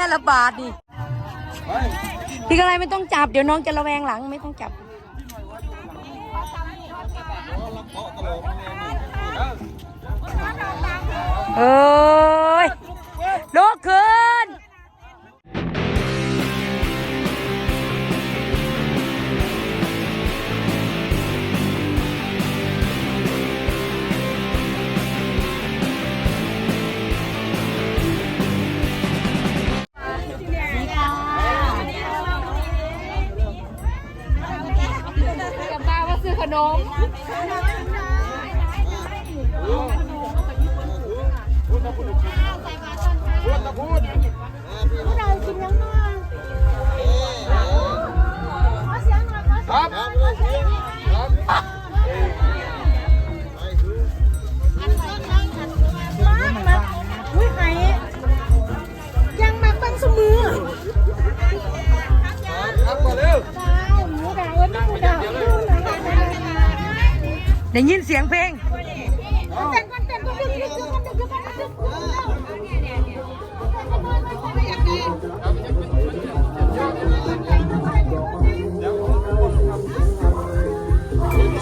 ี่ยระบาดดิพี่กระไรไม่ต้องจับ เดี๋ยวน้องจะระแวงหลังไม่ต้องจับ เอ้ยลุกขึ้น ได้ยินเสียงเพลง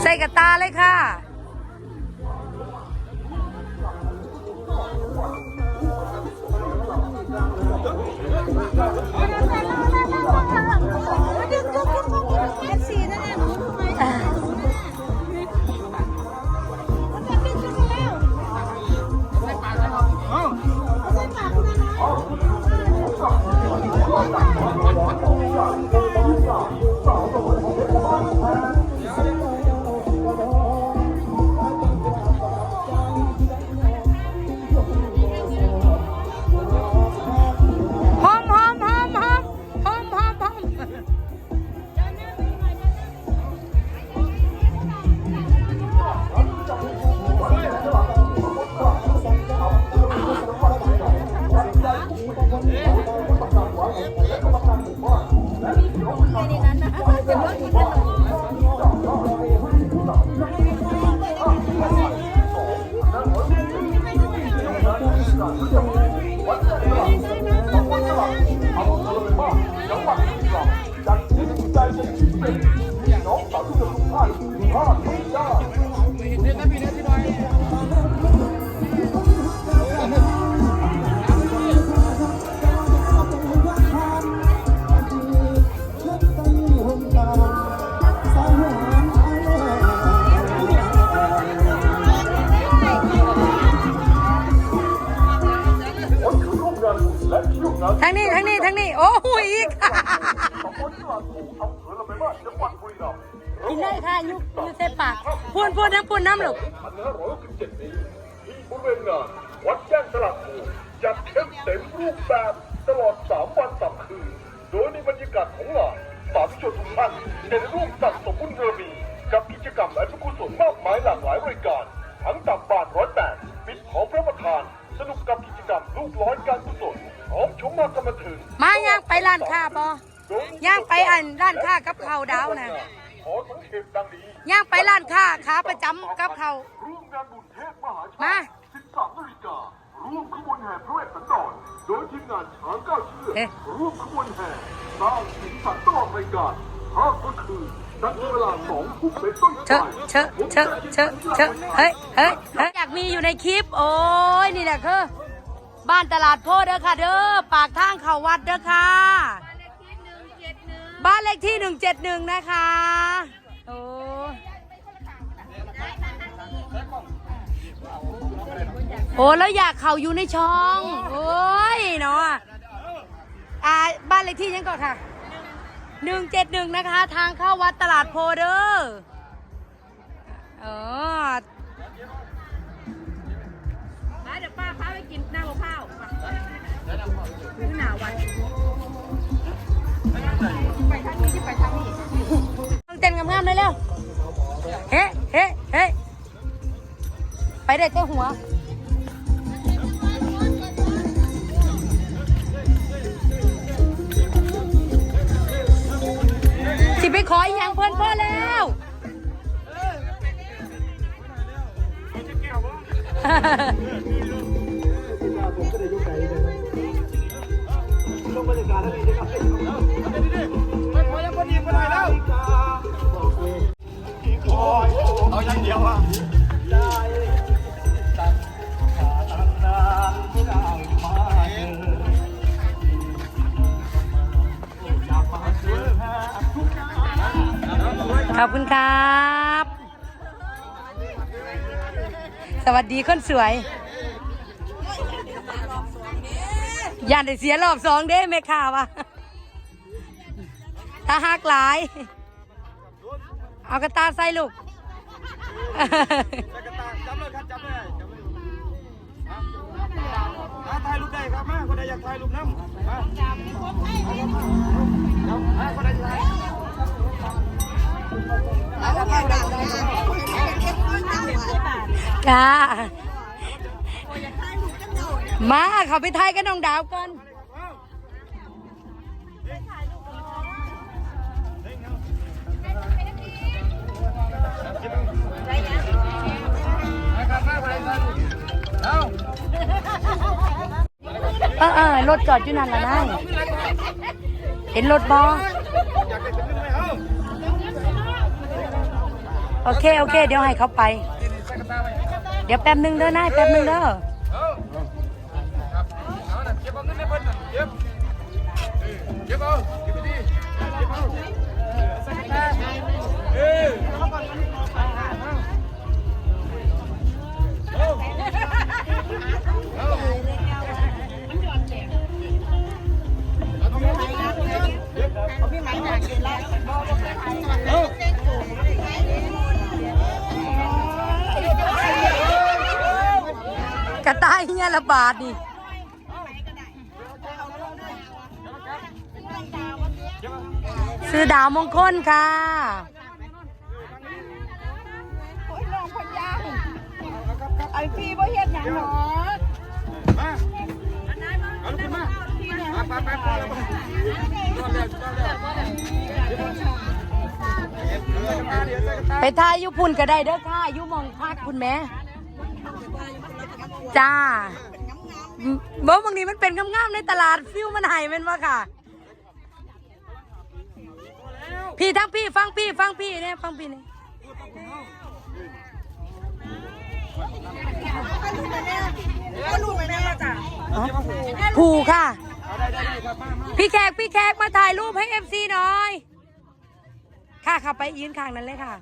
ใส่กระตาเลยค่ะ อีกกินได้ค่ะยุกยุเต็ปากพูนพูนน้ำพูนน้ำลูก2567นี้ที่บริเวณงานวัดแจ้งตลาดภูจัดเข้มเต็มรูปแบบตลอด 3 วัน3คืน โดยในบรรยากาศของงานสาธุชนทุกท่านจะได้ร่วมสั่งสมบุญเรือมีกับกิจกรรมและทุกกุศลมากมายหลากหลายรายการ ทั้งตักบาตรร้อย อย่างไปอันร้านค้ากับเขาวดาวนะขอสังเกตดังนี้ย่างไปร้านค้าขาประจำกับเขาวร่วมงานบุญเทพมหาชามาติ13นาฬิการ่วมขบวนแห่พระเวสสันดรโดยทีมงานช้างเก้าเชือกเอ๊ะร่วมขบวนแห่สร้างสีสันตลอดรายการภาพก็คือตั้งแต่เวลาสองทุ่มเป็นต้นเชอะเชอะเชอะเชอะเชอะเฮ้ยเฮ้ยเฮ้ยอยากมีอยู่ในคลิป โอ้ยนี่แหละคือบ้านตลาดโพธิ์เด้อค่ะเด้อปากทางเข้าวัดเด้อค่ะบ้าน เลขที่หนึ่งเจ็ดหนึ่งนะคะ โอ้โอ้แล้วอยากเขาอยู่ในช่อง โอ้ยเนาะอ่าบ้านเลขที่ยังก่อนค่ะหนึ่งเจ็ดหนึ่งนะคะ ทางเข้าวัดตลาดโพเดอร์เอ ไปเด้เต้หัว สิไปขออย่างเพื่อนพ่อแล้ว เอาอย่างเดียวอะ ขอบคุณครับ สวัสดีคนสวยอย่าได้เสียรอบสองเด้แม่ข่าวะถ้าหักหลาย เอากระตาใส่ลูกจักรตาจับเลยครับจับเลยจับเลยมาถ่ายรูปได้ครับมาคนใดอยากถ่ายรูปน้ำมาจับมาคนใดถ่าย จ้ามาเขาไปทายกันน้องดาวก่อนเออเออรถจอดอยู่นั่นละนายเห็นรถบอ โอเค โอเค เดี๋ยวให้เขาไป เดี๋ยวแป๊บนึงเด้อ นาย แป๊บนึงเด้อเอาน่ะเก็บเอาเงินในเพิ่นน่ะเก็บเก็บเอาเก็บดีเก็บเอา กระต่ายเนี่ยละบาทนี่ซื้อดาวมงคลค่ะโอ้พยางไอพี่บ่เฮ็ดหยังหรอมาเอาลูกมาไปไปไปไปจอดเลยจอดเลยเก็บเอาเดี๋ยวใส่กระตาไปทายยุพุ่นก็ได้เด้อค่ะยุมองพักคุณแม่ จ้าบ่บางทีมันเป็นงามๆในตลาดฟิวมันไห้แมันว่าค่ะ พี่ทั้งพี่ฟังพี่ฟังพี่เนี่ยฟังพี่เนี่ยผูค่ะ พี่แขกพี่แขกมาถ่ายรูปให้เอฟซีหน่อย ค่ะค่ะไปยืนข้างนั้นเลยค่ะ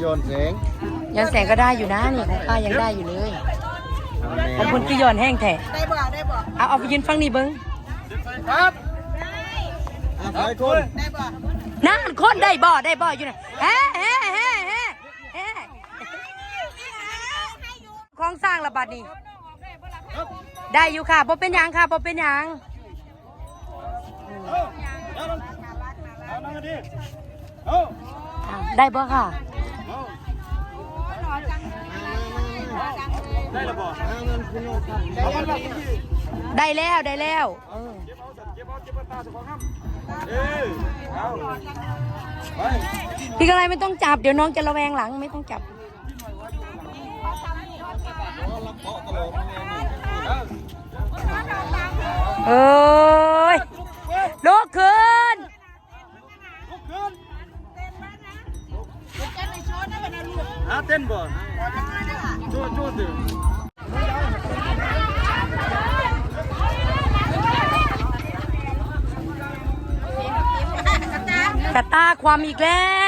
โยนแสงยันแสงก็ได้อยู่นะนี่ของป้ายังได้อยู่เลยของคุณกี่ย้อนแห้งแท้ได้บ่ได้บ่เอาเอาไปยืนฟังนี่เบิ้งครับหลายคนได้บ่นั่นคนได้บ่ได้บ่อยู่นะเฮ้เฮ้เฮ้เฮ้เฮ้ของสร้างระบาดนี่ได้อยู่ค่ะบ่เป็นหยังค่ะบ่เป็นหยัง อาเอาลงเอานั่งกันดิเอาอะได้บ่ค่ะเอาได้แล้วได้แล้วได้แล้ว เก็บเอาสัตว์เก็บเอาเก็บเอาตาเจ้าของน้ำเออเอาไปพี่กะไรไม่ต้องจับเดี๋ยวน้องจะระแวงหลังไม่ต้องจับ เอ้ยลุกขึ้ ลูกหาเต้นบ่จู้จู้สิกระตาความอีกแล้ว